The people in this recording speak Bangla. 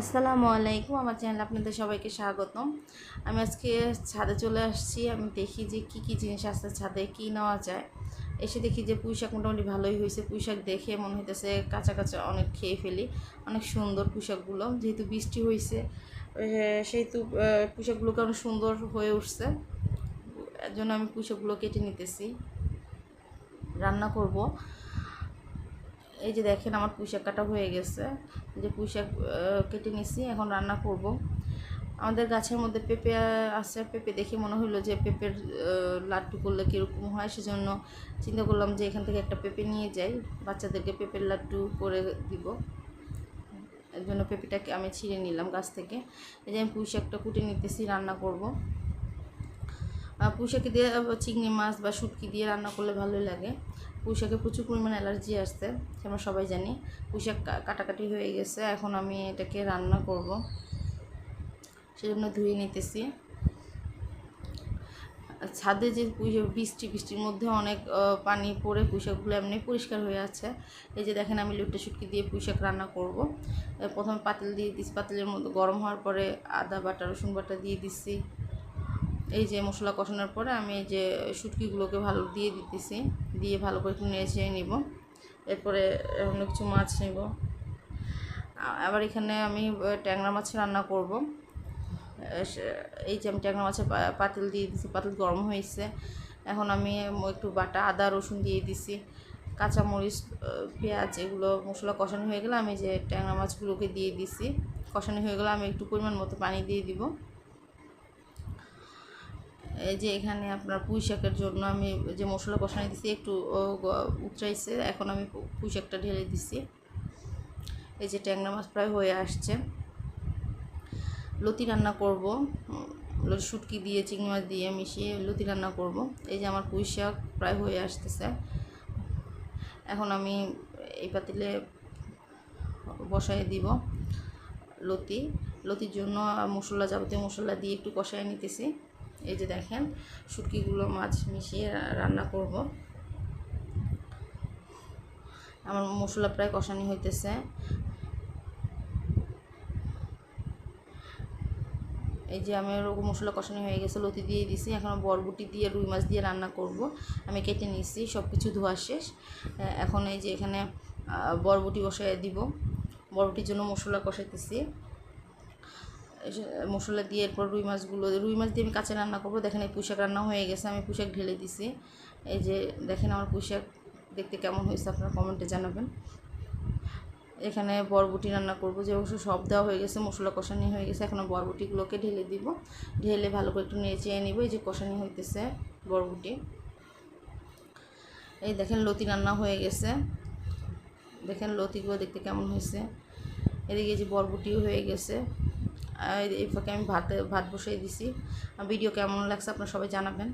আসসালামু আলাইকুম, আমার চ্যানেলে আপনাদের সবাইকে স্বাগতম। আমি আজকে ছাদে চলে আসছি, আমি দেখি যে কি কি জিনিস আছে ছাদে, কি নেওয়া যায়। এসে দেখি যে পুঁই শাক মোটামুটি ভালোই হয়েছে পুঁই শাক দেখে মনে হইতেছে কাঁচা কাঁচা অনেক খেয়ে ফেলি, অনেক সুন্দর পুঁই শাকগুলো যেহেতু বৃষ্টি হয়েছে সেহেতু পুঁই শাকগুলোকে অনেক সুন্দর হয়ে উঠছে। এর জন্য আমি পুঁই শাকগুলো কেটে নিতেছি, রান্না করব। এই যে দেখেন আমার পুঁইশাক কাটা হয়ে গেছে। যে পুঁইশাক কেটে নিছি, এখন রান্না করব। আমাদের গাছের মধ্যে পেঁপে আছে, পেঁপে দেখে মনে হলো যে পেঁপের লাড্ডু করলে কীরকম হয়, সেজন্য চিন্তা করলাম যে এখান থেকে একটা পেঁপে নিয়ে যাই। বাচ্চাদেরকে পেঁপের লাড্ডু করে দিব। এর জন্য পেঁপেটাকে আমি ছিঁড়ে নিলাম গাছ থেকে। এই যে আমি পুঁইশাকটা কুটে নিতেছি, রান্না করব। পুঁইশাকে দিয়ে চিংড়ি মাছ বা শুটকি দিয়ে রান্না করলে ভালোই লাগে। পুঁইশাকে প্রচুর পরিমাণে অ্যালার্জি আসছে আমরা সবাই জানি। পুঁইশাক কাটাকাটি হয়ে গেছে, এখন আমি এটাকে রান্না করব। সেজন্য ধুয়ে নিতেছি। ছাদে যে বৃষ্টি, বৃষ্টির মধ্যে অনেক পানি পড়ে পুঁইশাকগুলো এমনি পরিষ্কার হয়ে আছে। এই যে দেখেন আমি লুটে শুটকি দিয়ে পুঁইশাক রান্না করব। প্রথমে পাতিল দিয়ে দিচ্ছি পাতিলের মধ্যে গরম হওয়ার পরে আদা বাটা, রসুন বাটা দিয়ে দিচ্ছি এই যে মশলা কষানোর পরে আমি এই যে শুটকিগুলোকে ভালো দিয়ে দিতেছি, দিয়ে ভালো করে একটু নেড়ে নিব। এরপরে অন্য কিছু মাছ নেব। আবার এখানে আমি ট্যাংরা মাছ রান্না করব। এই যে আমি ট্যাংরা মাছের পাতিল দিয়ে দিছি, পাতিল গরম হয়েছে। এখন আমি একটু বাটা, আদা, রসুন দিয়ে দিছি। কাঁচামরিচ পেঁয়াজ এগুলো মশলা কষানো হয়ে গেলে আমি যে ট্যাংরা মাছগুলোকে দিয়ে দিছি। কষানো হয়ে গেলে আমি একটু পরিমাণ মতো পানি দিয়ে দিব। এই যে এখানে আপনার পুঁই শাকের জন্য আমি যে মশলা কষানি দিছি, একটু উতরাইছে, এখন আমি পুঁই শাকটা ঢেলে দিছি। এই যে ট্যাংরা মাছ প্রায় হয়ে আসছে। লতি রান্না করব। শুটকি দিয়ে, চিংড়ি মাছ দিয়ে মিশিয়ে লতি রান্না করব। এই যে আমার পুঁই শাক প্রায় হয়ে আসতেছে। এখন আমি এই পাতিলে বসাই দিব লতি। লতির জন্য মশলা যাবতীয় মশলা দিয়ে একটু কষায় নিতেছি। এই যে দেখেন, শুটকিগুলো মাছ মিশিয়ে রান্না করব। আমার মশলা প্রায় কষানি হইতেছে। এই যে আমি ওরকম মশলা কষানি হয়ে গেছে, লতি দিয়ে দিছি। এখন বরবটি দিয়ে রুই মাছ দিয়ে রান্না করব। আমি কেটে নিয়েছি সব কিছু ধোয়া শেষ। এখন এই যে এখানে বরবটি বসাই দিব। বরবটির জন্য মশলা কষাইতেছি। মশলা দিয়ে এরপর রুই মাছগুলো রুই মাছ দিয়ে আমি কাঁচা রান্না করব। দেখেন এই পুঁশাক রান্না হয়ে গেছে, আমি পুঁশাক ঢেলে দিছি। এই যে দেখেন আমার পুঁশাক দেখতে কেমন হয়েছে, আপনারা কমেন্টে জানাবেন। এখানে বরবটি রান্না করব, যে অবশ্য সব দেওয়া হয়ে গেছে, মশলা কষানি হয়ে গেছে এখন বরবটিগুলোকে ঢেলে দিব। ঢেলে ভালো করে একটু নিয়ে চেয়ে নিব, এই যে কষানি হইতেছে বরবটি। এই দেখেন লতি রান্না হয়ে গেছে। দেখেন লতিগুলো দেখতে কেমন হয়েছে। এদিকে যে বরবটিও হয়ে গেছে। এই ফাঁকে আমি ভাত ভাত বসিয়ে দিছি। ভিডিও কেমন লাগছে আপনারা সবাই জানাবেন।